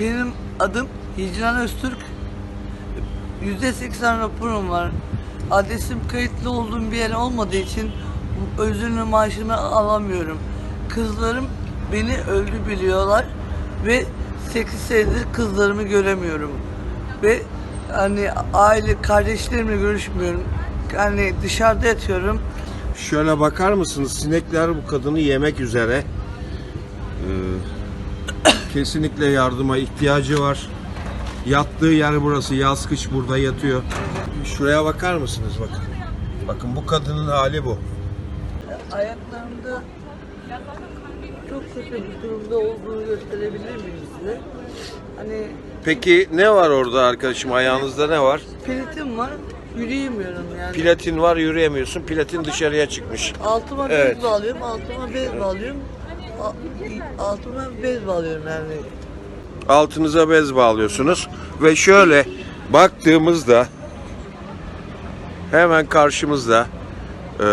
Benim adım Hicran Öztürk. %80 raporum var. Adresim kayıtlı olduğum bir yer olmadığı için özürlü maaşımı alamıyorum. Kızlarım beni öldü biliyorlar ve 8 senedir kızlarımı göremiyorum. Ve hani aile kardeşlerimle görüşmüyorum. Hani dışarıda yatıyorum. Şöyle bakar mısınız? Sinekler bu kadını yemek üzere. Ee, kesinlikle yardıma ihtiyacı var. Yattığı yer burası. Yaz kış burada yatıyor. Şuraya bakar mısınız bakın. Bakın bu kadının hali bu. Ayaklarımda çok kötü bir durumda olduğunu gösterebilir miyim size? Hani Peki ne var orada arkadaşım? Ayağınızda ne var? platin var, yürüyemiyorum yani. Platin var yürüyemiyorsun. Platin dışarıya çıkmış. altıma Evet. bez bağlıyorum, altıma bez bağlıyorum. Altıma bez bağlıyorum yani. altınıza bez bağlıyorsunuz ve şöyle baktığımızda hemen karşımızda e,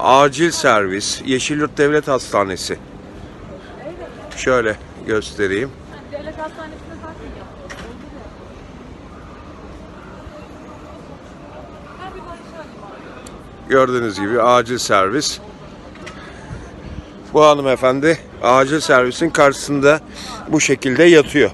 acil servis Yeşilyurt Devlet Hastanesi. Şöyle göstereyim. Devlet hastanesinde zaten. Gördüğünüz gibi acil servis. Bu hanımefendi acil servisin karşısında bu şekilde yatıyor.